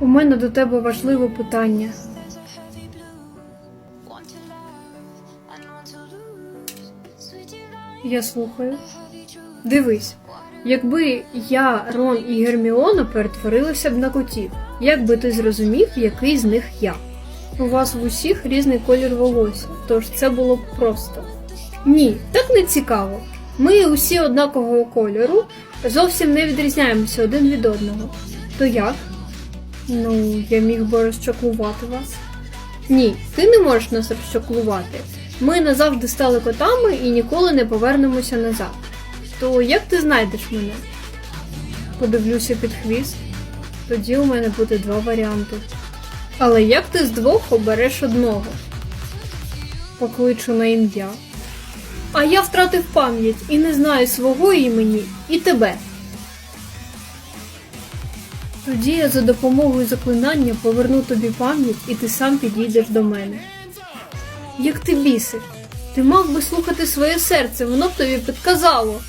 У мене до тебе важливе питання. Я слухаю. Дивись, якби я, Рон і Герміона перетворилися б на котів, як би ти зрозумів, який з них я? У вас в усіх різний колір волосся, тож це було б просто. Ні, так не цікаво. Ми усі однакового кольору, зовсім не відрізняємося один від одного. То як? Ну, я міг би розчаклувати вас. Ні, ти не можеш нас розчаклувати. Ми назавжди стали котами і ніколи не повернемося назад. То як ти знайдеш мене? Подивлюся під хвіст. Тоді у мене буде два варіанти. Але як ти з двох обереш одного? Покличу на ім'я. А я втратив пам'ять і не знаю свого імені і тебе. Тоді я за допомогою заклинання поверну тобі пам'ять, і ти сам підійдеш до мене. Як ти бісиш, Ти мав би слухати своє серце, воно б тобі підказало.